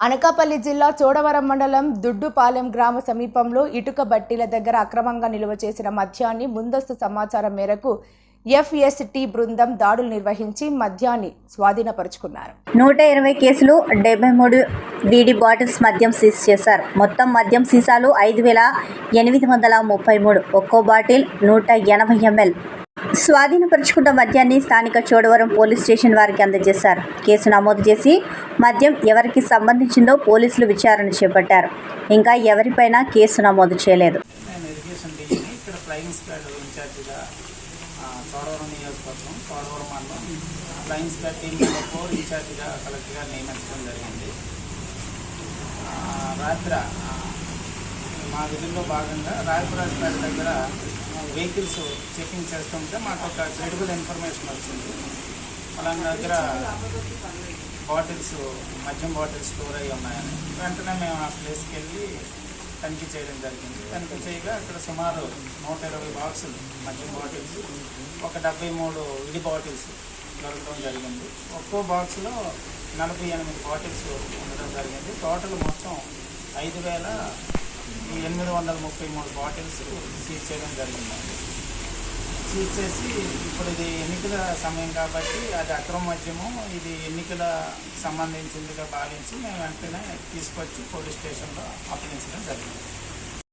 అనకాపల్లి జిల్లా చోడవరం మండలం దుడ్డుపాలెం గ్రామ సమీపంలో ఇటుక బట్టీల దగ్గర అక్రమంగా నిల్వ చేసిన మద్యాన్ని ముందస్తు సమాచారం మేరకు ఎఫ్ఎస్టి బృందం దాడులు నిర్వహించి మద్యాన్ని స్వాధీనపరుచుకున్నారు. నూట ఇరవై కేసులు డెబ్బై మూడు వీడి బాటిల్స్ మద్యం సీజ్ చేశారు. మొత్తం మద్యం సీసాలు ఐదు వేల ఎనిమిది వందల ముప్పై మూడు ఒక్కో బాటిల్ నూట ఎనభై ఎంఎల్ స్వాధీనపరుచుకున్న మద్యాన్ని స్థానిక చోడవరం పోలీస్ స్టేషన్ వారికి అందజేశారు. కేసు నమోదు చేసి మద్యం ఎవరికి సంబంధించిందో పోలీసులు విచారణ చేపట్టారు. ఇంకా ఎవరిపైన కేసు నమోదు చేయలేదు. రాత్రి మా విధుల్లో భాగంగా రాయపురాజ్ దగ్గర వెహికల్స్ చెకింగ్ చేస్తుంటే మాకు ఒక క్రెడిబుల్ ఇన్ఫర్మేషన్ వచ్చింది. అలాంటి దగ్గర బాటిల్స్ మద్యం బాటిల్స్ స్టోర్ అయి ఉన్నాయని. వెంటనే మేము ఆ ప్లేస్కి వెళ్ళి తనిఖీ చేయడం జరిగింది. తనిఖీ చేయగా అక్కడ సుమారు నూట ఇరవై బాక్సులు మద్యం బాటిల్స్ ఒక డెబ్బై మూడు విడి బాటిల్స్ దొరకడం జరిగింది. ఒక్కో బాక్స్లో నలభై ఎనిమిది బాటిల్స్ ఉండడం జరిగింది. టోటల్ మొత్తం ఐదు వేల ఎనిమిది వందల ముప్పై మూడు బాటిల్స్ సీజ్ చేయడం జరిగిందండి సీజ్ చేసి ఇప్పుడు ఇది ఎన్నికల సమయం కాబట్టి అది అక్రమ మద్యము ఇది ఎన్నికల సంబంధించిందిగా భావించి మేము వెంటనే తీసుకొచ్చి పోలీస్ స్టేషన్లో అప్పగించడం జరిగింది.